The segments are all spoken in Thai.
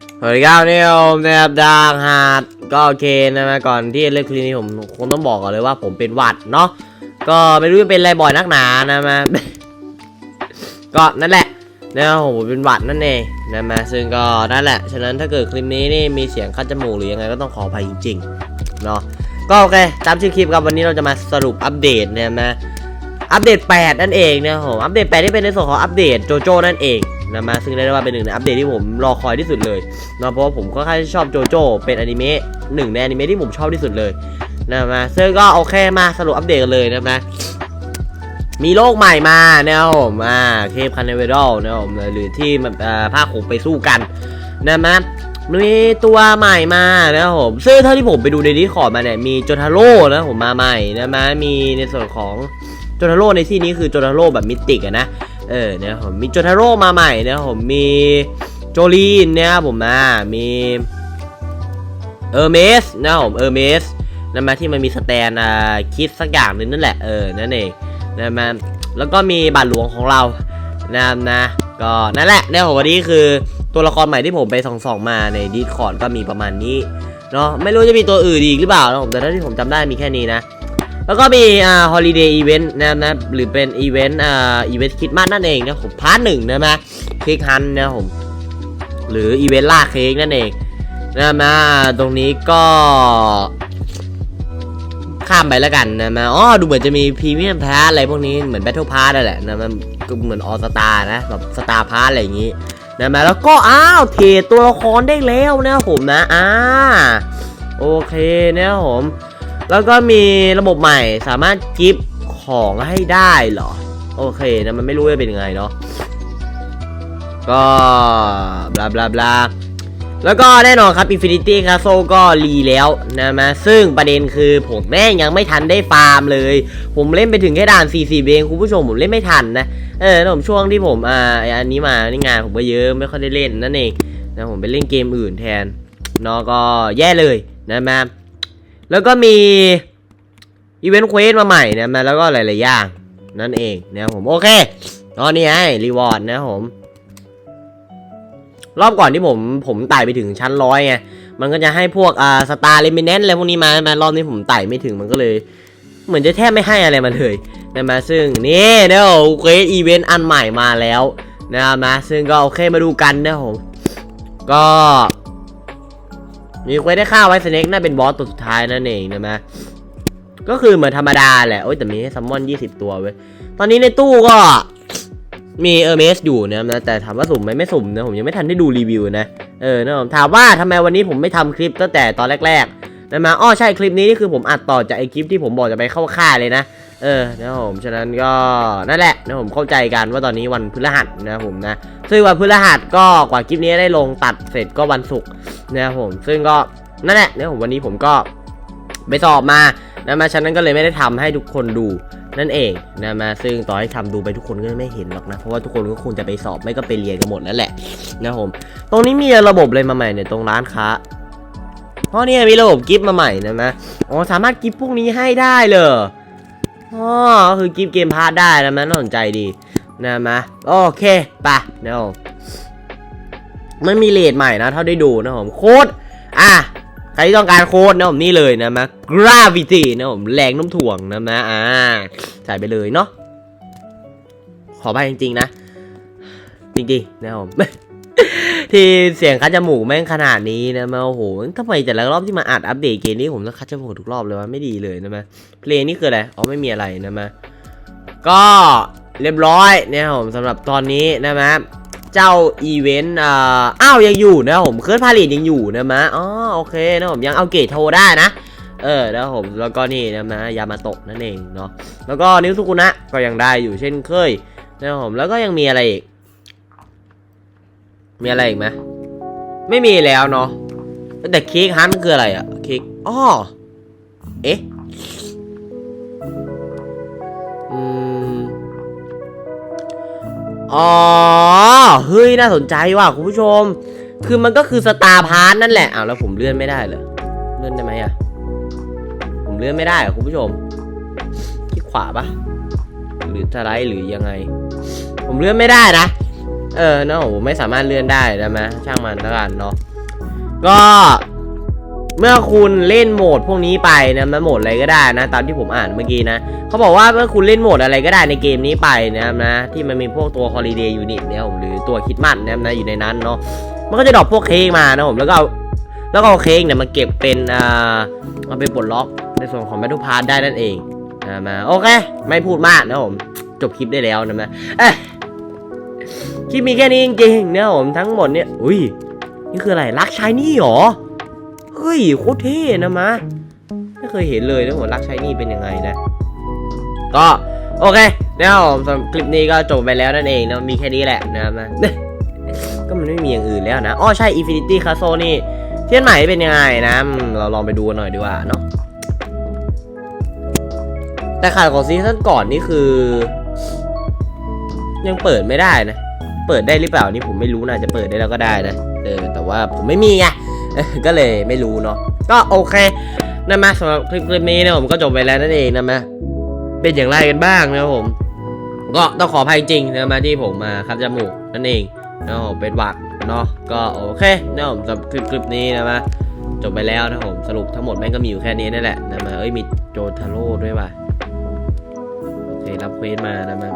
สวัสดีครับนี่ผมนะครับดางฮาดก็โอเคนะมาก่อนที่เล่นคลิปนี้ผมคงต้องบอกก่อนเลยว่าผมเป็นหวัดเนาะก็ไม่รู้จะเป็นอะไรบ่อยนักหนานะมาก็นั่นแหละนะผมเป็นหวัดนั่นเองนะมาซึ่งก็นั่นแหละฉะนั้นถ้าเกิดคลิปนี้นี่มีเสียงคัดจมูกหรือยังไงก็ต้องขออภัยจริงๆเนาะก็โอเคตามชื่อคลิปครับวันนี้เราจะมาสรุปอัปเดตนี่ยมาอัปเดต 8 นั่นเองนะผมอัปเดต8ที่เป็นในส่วนของอัปเดตโจโจ้นั่นเอง นะมาซึ่งเรียกได้ว่าเป็นหนึ่งในอัปเดตที่ผมรอคอยที่สุดเลยนะเพราะว่าผมก็ค่อนข้างชอบโจโจ้เป็นอนิเมะหนึ่งในอนิเมะที่ผมชอบที่สุดเลยนะมาซึ่งก็โอเคมาสรุปอัปเดตกันเลยนะนะมีโลกใหม่มานะครับผมอ่าเคปคันเนเวดอลนะครับผมหรือที่มันอ่าภาคผมไปสู้กันนะมามีตัวใหม่มานะครับผมซึ่งเท่าที่ผมไปดูในดิสคอร์ดมาเนี่ยมีโจทาโร่นะผมมาใหม่นะมามีในส่วนของโจทาโร่ในที่นี้คือโจทาโร่แบบมิติกอะนะ เออเนี่ยผมมีโจทาโร่มาใหม่นะครับผมมีโจลีนเนี่ยครับผมนะมีเออร์เมสนะครับผมเออร์เมสนะมาที่มันมีสแตนอ่าคิดสักอย่างนึงนั่นแหละเออนั่นเองนะมาแล้วก็มีบาทหลวงของเรานะนะก็นั่นแหละเนี่ยผมวันนี้คือตัวละครใหม่ที่ผมไปส่องๆมาในดีคอร์ดก็มีประมาณนี้เนาะไม่รู้จะมีตัวอื่นอีกหรือเปล่านะผมแต่เท่าที่ผมจำได้มีแค่นี้นะ แล้วก็มีอ่าฮอลิเดย์อีเวนต์นะนะหรือเป็นอีเวนต์อ่าอีเวนต์คริดมาสนั่นเองนะผมพาร์ทหนึ่งนะมาคลิกฮันนะผมหรืออีเวนต์ล่าเค้กนั่นเองนะมาตรงนี้ก็ ข้ามไปแล้วกันนะมาอ๋อดูเหมือนจะมีพรีเมียมพาร์อะไรพวกนี้เหมือนแบทเทิลพาร์นั่นแหละนะมันก็เหมือนออสตานะแบบสตาร์พาร์อะไรอย่างงี้นะมาแล้วก็อ้าวเทตัวละครได้แล้วนะผมนะอ่าโอเคนะผม แล้วก็มีระบบใหม่สามารถกิฟต์ของให้ได้เหรอ โอเคนะมันไม่รู้ว่าเป็นยังไงเนาะก็บลาบลาบลาแล้วก็แน่นอนครับ Infinity Castle ก็รีแล้วนะมาซึ่งประเด็นคือผมแม่งยังไม่ทันได้ฟาร์มเลย ผมเล่นไปถึงแค่ด่าน 40เองคุณผู้ชมผมเล่นไม่ทันนะ เออผมช่วงที่ผมอ่าไออันนี้มานี่งานผมก็เยอะไม่ค่อยได้เล่นนั่นเองนะผมไปเล่นเกมอื่นแทนเนาะก็แย่เลยนะมา แล้วก็มีอีเวนต์เควสมาใหม่นะมาแล้วก็หลายๆอย่าง นั่นเองนะครับผมโอเคตอนนี้ไอ้รีวอร์ดนะผม รอบก่อนที่ผมผมไต่ไปถึงชั้นร้อยไงมันก็จะให้พวกอ่าสตาร์เลมิเนนอะไรพวกนี้มามารอบนี้ผมไต่ไม่ถึงมันก็เลย เหมือนจะแทบไม่ให้อะไรมันเลยนะมาซึ่งนี่เดี๋ยวเควสอีเวนต์อันใหม่มาแล้วนะครับนะซึ่งก็โอเคมาดูกันนะผมก็ มีเควสได้ฆ่าไว้สเน็กน่าเป็นบอสตัวสุดท้ายนั่นเองนะมาก็คือเหมือนธรรมดาแหละโอ้ยแต่มีให้ซัมมอน20ตัวเว้ยตอนนี้ในตู้ก็มีเออร์เมสอยู่นะนะแต่ถามว่าสุ่มไหมไม่สุ่มนะผมยังไม่ทันได้ดูรีวิวนะเออนะผมถามว่าทำไมวันนี้ผมไม่ทำคลิปตั้งแต่ตอนแรกๆนะมาอ้อใช่คลิปนี้นี่คือผมอัดต่อจากไอคลิปที่ผมบอกจะไปเข้าค่าเลยนะ เออนะผมฉะนั้นก็นั่นแหละนะผมเข้าใจกันว่าตอนนี้วันพฤหัสนะผมนะซึ่งวันพฤหัสก็กว่าคลิปนี้ได้ลงตัดเสร็จก็วันศุกร์นะครับผมซึ่งก็นั่นแหละนะผมวันนี้ผมก็ไปสอบมานะมาฉะนั้นก็เลยไม่ได้ทำให้ทุกคนดูนั่นเองนะมาซึ่งต่อให้ทำดูไปทุกคนก็ไม่เห็นหรอกนะเพราะว่าทุกคนก็คงจะไปสอบไม่ก็ไปเรียนกันหมดแล้วแหละนะผมตรงนี้มีระบบอะไรมาใหม่เนี่ยตรงร้านค้าเพราะนี่มีระบบกิฟต์มาใหม่นะนะอ๋อสามารถกิฟต์พวกนี้ให้ได้เลย อ๋อก็คือกิฟเกมพาร์ทได้นะมันน่าสนใจดีนะมาโอเคไปเดี๋ยวมันมีเลทใหม่นะ เท่าได้ดูนะผมโค้ดอะใครที่ต้องการโค้ดนะผมนี่เลยนะมา gravity นะผมแรงน้มถ่วงนะมาอ่าใส่ไปเลยเนาะขอไปจริงๆนะ จริงๆนะผม ที่เสียงคัดจมูกแม่งขนาดนี้นะมาโอ้โหทำไมแต่ละรอบที่มาอัดอัปเดตเกมนี้ผมต้องคัดจมูกทุกรอบเลยวะไม่ดีเลยนะมาเพลงนี่คืออะไรอ๋อไม่มีอะไรนะมาก็เรียบร้อยเนี่ยผมสำหรับตอนนี้นะมาเจ้าอีเวนต์อ่าอ้าวยังอยู่นะผมเคิร์ดพาเลตยังอยู่นะมะอ๋อโอเคนะผมยังเอาเกรดโทรได้นะเออนะผมแล้วก็นี่นะมะยามาโตะนั่นเองเนาะแล้วก็นิ้วสุกุนะก็ยังได้อยู่เช่นเคยนะผมแล้วก็ยังมีอะไรอีก มีอะไรอีกไหมไม่มีแล้วเนาะแต่เค้กฮันคืออะไรอะเค้กอ้อเอ๊ะอืมอ๋อเฮ้ยน่าสนใจว่ะคุณผู้ชม คือมันก็คือสตาร์พาร์ทนั่นแหละอ้าวแล้วผมเลื่อนไม่ได้เหรอเลื่อนได้ไหมอะผมเลื่อนไม่ได้อะคุณผู้ชมคลิกขวาปะหรือสไลด์หรือยังไง ผมเลื่อนไม่ได้นะ เออเนาะผมไม่สามารถเลื่อนได้นะมช่างมันแล้วกันเนาะก็เมื่อคุณเล่นโหมดพวกนี้ไปนะมันโหมดอะไรก็ได้นะ ตามที่ผมอ่านเมื่อกี้นะเขาบอกว่าเมื่อคุณเล่นโหมดอะไรก็ได้ในเกมนี้ไปนะครับนะ ที่มันมีพวกตัว Holiday Unit เนี่ยผมหรือตัวคิดมันนะครับนะอยู่ในนั้นเนาะมันก็จะดรอปพวกเค้กมานะผมแล้วก็แล้วก็เอาเค้กเนี่ยมาเก็บเป็นอ่ามาเป็นปลดล็อกในส่วนของ Battle Pass ได้นั่นเองนะมาโอเค ไม่พูดมากนะผมจบคลิปได้แล้วนะนะเอ้ย คลิปมีแค่นี้จริงๆนะผมทั้งหมดเนี่ย อุ้ย นี่คืออะไร รักชายนี่หรอ เฮ้ยโคตรเท่นะมะ ไม่เคยเห็นเลยนะหัวรักใช้นี่เป็นยังไงนะ ก็โอเคแล้วสำหรับคลิปนี้ก็จบไปแล้วนั่นเองนะ มีแค่นี้แหละนะครับนะก็มันไม่มีอย่างอื่นแล้วนะอ๋อใช่ Infinity Castle นี่เทียนใหม่เป็นยังไงนะ เราลองไปดูหน่อยดีกว่าเนาะ แต่ข่าวของซีซั่นก่อนนี่คือ ยังเปิดไม่ได้นะ เปิดได้หรือเปล่านี่ผมไม่รู้นะจะเปิดได้แล้วก็ได้นะเออแต่ว่าผมไม่มีไงก็เลยไม่รู้เนาะก็โอเคนะมาสำหรับคลิปคลิปนี้นะผมก็จบไปแล้วนั่นเองนะมาเป็นอย่างไรกันบ้างนะผมก็ต้องขออภัยจริงนะมาที่ผมมาคัดจมูกนั่นเองนะผมเป็นหวัดเนาะก็โอเคนะผมสำหรับคลิปคลิปนี้นะมาจบไปแล้วนะผมสรุปทั้งหมดแม่งก็มีอยู่แค่นี้นั่นแหละนะมาเอ้ยมีโจทาโร่ด้วยว่ะโอเครับเควสมานะมา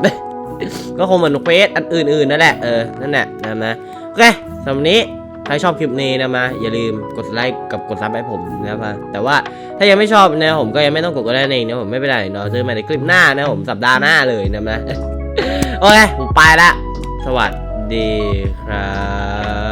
ก็คงเหมือนเฟสอันอื่นๆนั่นแหละเออนั่นแหละนะนะโอเคสำหรับนี้ใครชอบคลิปนี้นะมาอย่าลืมกดไลค์กับกดซับให้ผมนะครับมาแต่ว่าถ้ายังไม่ชอบนะผมก็ยังไม่ต้องกดก็ได้เองนะผมไม่เป็นไรเนาะเจอกันใหม่ในคลิปหน้านะผมสัปดาห์หน้าเลยนะมาโอเคผมไปละสวัสดีครับ